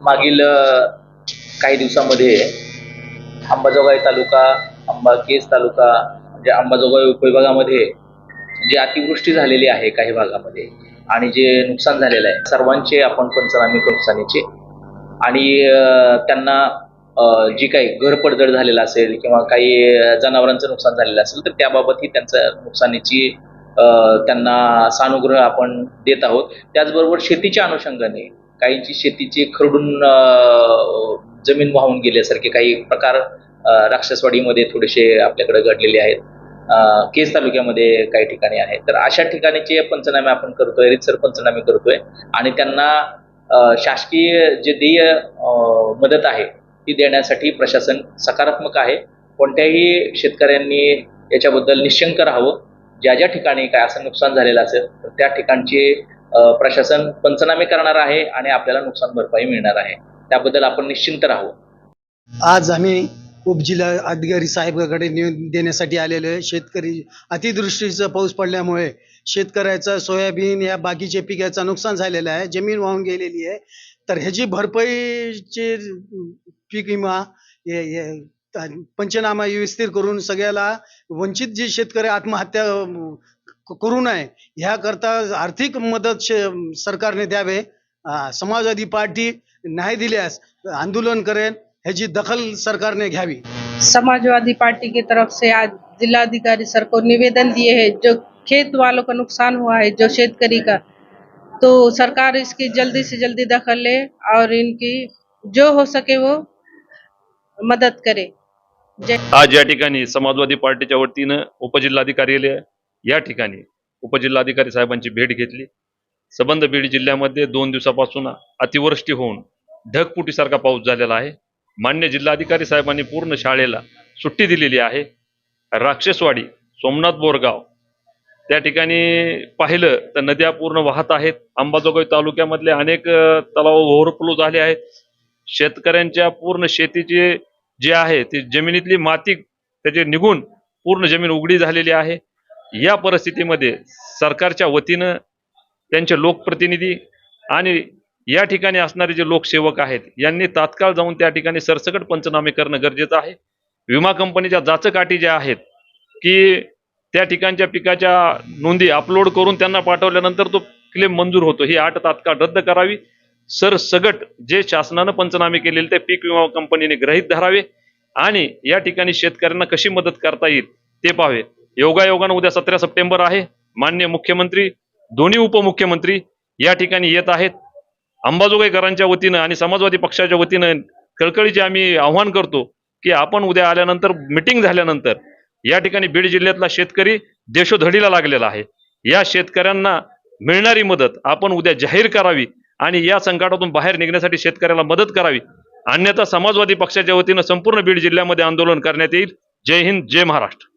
मागील काही दिवसामध्ये अंबाजोगाई तालुका अंबाकेस तालुका म्हणजे अंबाजोगाई उपविभागामध्ये जी अतिवृष्टी झालेली आहे काही भागामध्ये आणि जे नुकसान झालेलं आहे सर्वांचे आपण पंचनामे नुकसानीचे आणि त्यांना जी काही घर पडझड झालेलं असेल किंवा काही जनावरांचं नुकसान झालेलं असेल तर त्याबाबतही त्यांचं नुकसानीची त्यांना सानुग्रह आपण देत आहोत. त्याचबरोबर शेतीच्या अनुषंगाने काहींची शेतीची खरडून जमीन वाहून गेल्यासारखे काही प्रकार राक्षसवाडीमध्ये थोडेसे आपल्याकडे घडलेले आहेत. केस तालुक्यामध्ये काही ठिकाणी आहेत. तर अशा ठिकाणीचे पंचनामे आपण करतोय रितसर पंचनामे करतोय. आणि त्यांना शासकीय जे देय मदत आहे ती देण्यासाठी प्रशासन सकारात्मक आहे. कोणत्याही शेतकऱ्यांनी याच्याबद्दल निशंक राहावं. ज्या ज्या ठिकाणी काय असं नुकसान झालेलं असेल तर त्या ठिकाणचे प्रशासन पंचनामे करणार आहे आणि आपल्याला नुकसान भरपाई मिळणार आहे. त्याबद्दल आपण निश्चिंत राहू. आज आम्ही उपजिल्हा अधिकारी साहेबाकडे निवेदन देण्यासाठी आलेलो आहे. शेतकरी अतिवृष्टीचा पाऊस पडल्यामुळे शेतकऱ्याचं सोयाबीन या बाकीच्या पिकाचं नुकसान झालेलं आहे. जमीन वाहून गेलेली आहे. तर ह्याची भरपाईचे पीक विमा हे- पंचनामा विस्तीर करून सगळ्याला वंचित जे शेतकरी आत्महत्या करू नये. ह्याकरता आर्थिक मदत शे सरकारने द्यावे. समाजवादी पार्टी नाही दिल्यास आंदोलन करेन ह्याची दखल सरकारने घ्यावी. समाजवादी पार्टी की तरफ से आज जिलाधिकारी सर को निवेदन दिए हैं जो खेत वालों का नुकसान हुआ है जो शेतकरी का। तो सरकार इसकी जल्दी से जल्दी दखल ले और इनकी जो हो सके वो मदद करे। आज या ठिकाणी समाजवादी पार्टीच्या वतीनं उपजिल्हाधिकारी या ठिकाणी उपजिल्हाधिकारी साहेबांची भेट घेतली. सबंध बीड जिल्ह्यामध्ये दोन दिवसापासून अतिवृष्टी होऊन ढगपुटीसारखा पाऊस झालेला आहे. मान्य जिल्हाधिकारी साहेबांनी पूर्ण शाळेला सुट्टी दिलेली आहे. राक्षसवाडी सोमनाथ बोरगाव त्या ठिकाणी पाहिलं तर नद्या पूर्ण वाहत आहेत. अंबाजोगाई तालुक्यामधले अनेक तलाव ओव्हरफ्लो झाले आहेत. शेतकऱ्यांच्या पूर्ण शेतीचे जे आहे ते जमिनीतली माती त्याचे निघून पूर्ण जमीन उघडी झालेली आहे. या परिस्थितीमध्ये सरकारच्या वतीनं त्यांचे लोकप्रतिनिधी आणि या ठिकाणी असणारे जे लोकसेवक आहेत यांनी तात्काळ जाऊन त्या ठिकाणी सरसकट पंचनामे करणं गरजेचं आहे. विमा कंपनीच्या जाचकाठी ज्या आहेत की त्या ठिकाणच्या पिकाच्या नोंदी अपलोड करून त्यांना पाठवल्यानंतर तो क्लेम मंजूर होतो. ही आठ तात्काळ रद्द करावी. सरसगट जे शासनानं पंचनामे केलेले ते पीक विमा कंपनीने ग्रहित धरावे आणि या ठिकाणी शेतकऱ्यांना कशी मदत करता येईल ते पाहावे. योगायोगानं उद्या सतरा सप्टेंबर आहे. मान्य मुख्यमंत्री दोन्ही उपमुख्यमंत्री या ठिकाणी येत आहेत. अंबाजोगाईकरांच्या वतीनं आणि समाजवादी पक्षाच्या वतीनं कळकळीचे आम्ही आव्हान करतो की आपण उद्या आल्यानंतर मिटिंग झाल्यानंतर या ठिकाणी बीड जिल्ह्यातला शेतकरी देशोधडीला लागलेला आहे. या शेतकऱ्यांना मिळणारी मदत आपण उद्या जाहीर करावी आणि या संकटातून बाहेर निघण्यासाठी शेतकऱ्याला मदत करावी. अन्यथा समाजवादी पक्षाच्या वतीनं संपूर्ण बीड जिल्ह्यामध्ये आंदोलन करण्यात येईल. जय हिंद जय महाराष्ट्र.